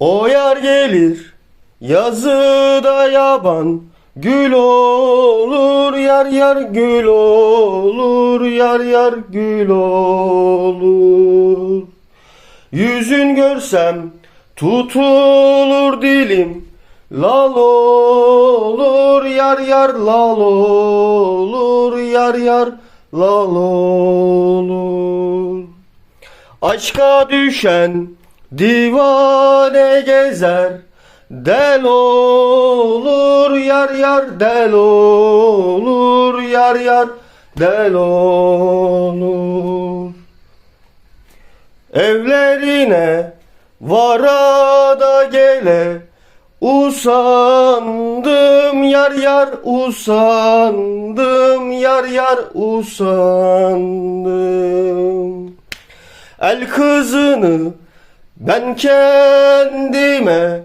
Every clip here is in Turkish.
O yar gelir yazıda yaban Gül olur yar yar gül olur yar yar gül olur. Yüzün görsem tutulur dilim Lal olur yar yar lal olur yar yar lal olur. Aşka düşen divane gezer Del olur yar yar del olur yar yar del olur. Evlerine varada gele Usandım yar yar usandım yar yar usandım. El kızını ben kendime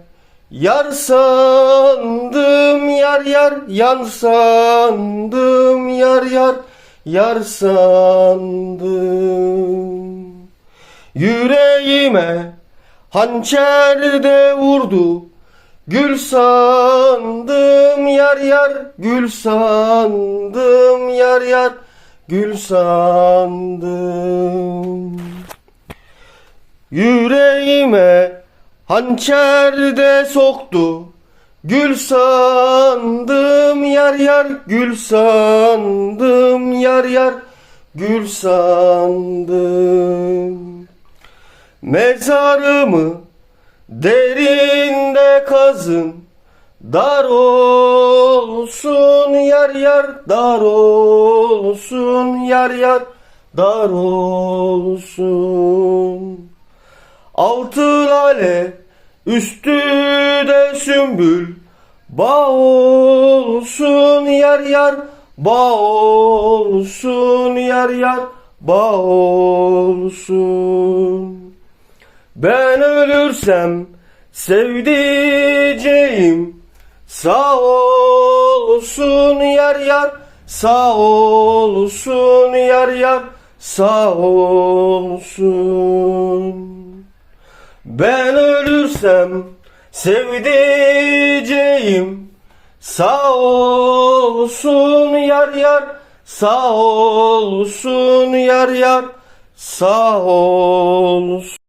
yar sandım yar yar yan sandım yar yar yar sandım. Yüreğime hançer de vurdu Gül sandım yar yar gül sandım yar yar gül sandım. Yüreğime hançer de soktu. Gül sandım yar yar gül sandım yar yar gül sandım. Mezarımı derinde kazın Dar olsun yar yar dar olsun yar yar dar olsun Altı lale üstü de sümbül. Bağ olsun yar yar bağ olsun yar yar bağ olsun. Ben ölürsem sevdiceğim Sağ olsun yar yar Sağ olsun yar yar Sağ olsun Ben ölürsem sevdiceğim. Sağ olsun yar yar Sağ olsun yar yar Sağ olsun